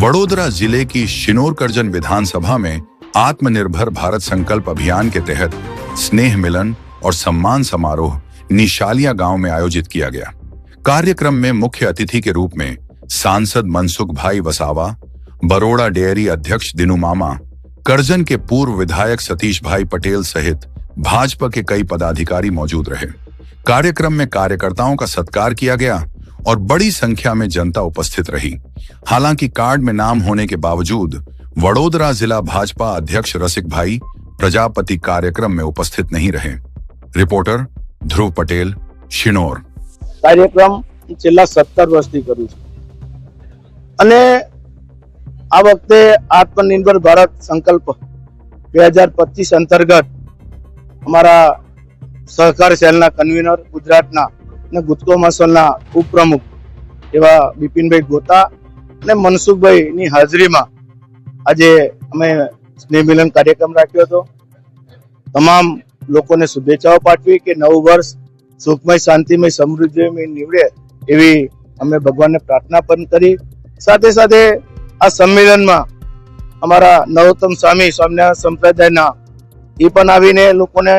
वडोदरा ज़िले की शिनोर करजन विधानसभा में आत्मनिर्भर भारत संकल्प अभियान के तहत स्नेह मिलन और सम्मान समारोह निशालिया गाँव में आयोजित किया गया। कार्यक्रम में मुख्य अतिथि के रूप में सांसद मनसुख भाई वसावा, बरोड़ा डेयरी अध्यक्ष दिनू मामा, करजन के पूर्व विधायक सतीश भाई पटेल सहित भाजपा के कई पदाधिकारी मौजूद रहे। कार्यक्रम में कार्यकर्ताओं का सत्कार किया गया और बड़ी संख्या में जनता उपस्थित रही हालांकि कार्ड में नाम होने के बावजूद वडोदरा जिला भाजपा अध्यक्ष रसिक भाई प्रजापति कार्यक्रम में उपस्थित नहीं रहे रिपोर्टर ध्रुव पटेल शिनोर કાર્યક્રમ છેલ્લા સત્તર વર્ષથી કરું છું અને આ વખતે આત્મનિર્ભર ભારત સંકલ્પ બે હજાર પચીસ અંતર્ગત અમારા સહકાર સેલના કન્વીનર ગુજરાતના અને ગુજકો મસલના ઉપપ્રમુખ એવા બિપિનભાઈ ગોતા અને મનસુખભાઈની હાજરીમાં આજે અમે સ્નેહ મિલન કાર્યક્રમ રાખ્યો હતો. તમામ લોકોને શુભેચ્છાઓ પાઠવી કે નવું વર્ષ સુખમય, શાંતિમય, સમૃદ્ધિમય નીવડે એવી અમે ભગવાનને પ્રાર્થના પણ કરી. સાથે સાથે આ સંમેલનમાં અમારા નરોત્તમ સ્વામી સ્વામિનારાયણ સંપ્રદાયના એ પણ આવીને લોકોને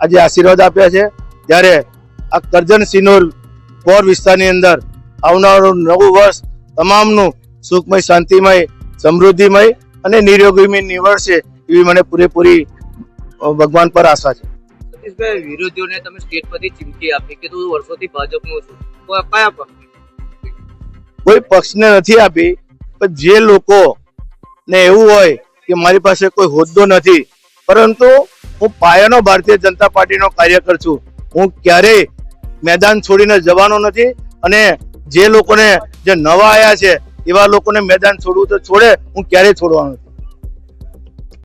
આજે આશીર્વાદ આપ્યા છે. ત્યારે આ કરજણ સિનોર કોર વિસ્તારની અંદર આવનારું નવું વર્ષ તમામનું સુખમય શાંતિમય સમૃદ્ધિમય અને નિરોગીમય નિવડશે એવી મને પૂરેપૂરી ભગવાન પર આશા છે. સતીશભાઈ વિરોધીઓને તમે સ્ટેટ પરથી ચીમકી આપી કે તું વર્ષોથી ભાજપનો છું? તો કયા પક્ષ કોઈ પક્ષને નથી આપી પણ જે લોકો ને એવું હોય કે મારી પાસે કોઈ હોદ્દો નથી પરંતુ હું પાયાનો ભારતીય જનતા પાર્ટીનો કાર્યકર છું. હું ક્યારેય મેદાન છોડીને જવાનો નથી અને જે લોકોને જે નવા આયા છે એવા લોકોને મેદાન છોડવું તો છોડે, હું ક્યારેય છોડવાનો નથી.